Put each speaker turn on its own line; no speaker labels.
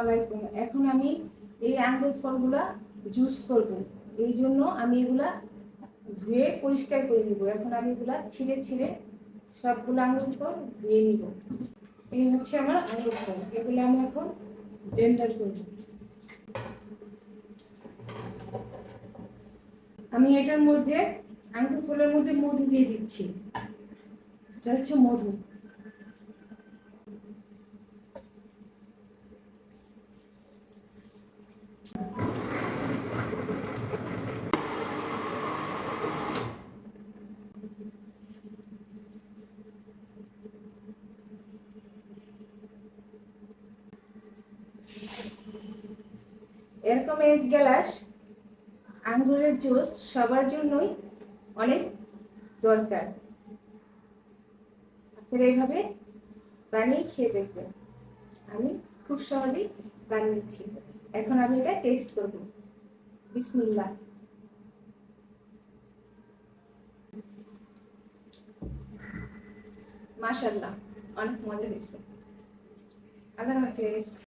আলাইকুম। এখন আমি এই আঙ্গুর ফলগুলা জুস করব। এই জন্য আমি এগুলা ধুয়ে পরিষ্কার করে নিব। এখন আমি এগুলা ছিঁড়ে ছিঁড়ে সবগুলো আঙ্গুর ফল ধুয়ে নিব। এই হচ্ছে আমার আঙ্গুর ফল। এগুলো আমি এখন ব্লেন্ডার করব আমি এটার মধ্যে আঙ্গুর ফলের মধ্যে মধু দিয়ে দিচ্ছি। এটা হচ্ছে মধু। এরকম এক গ্লাস আঙ্গুরের জুস সবার জন্যই অনেক দরকার। আপনারা এইভাবে বানিয়ে খেয়ে দেখবেন। আমি খুব সহজেই বানিয়েছি। এখন আমি এটা টেস্ট করব। বিসমিল্লাহ। মাশাল্লাহ অনেক মজা হয়েছে। আল্লাহ হাফেজ।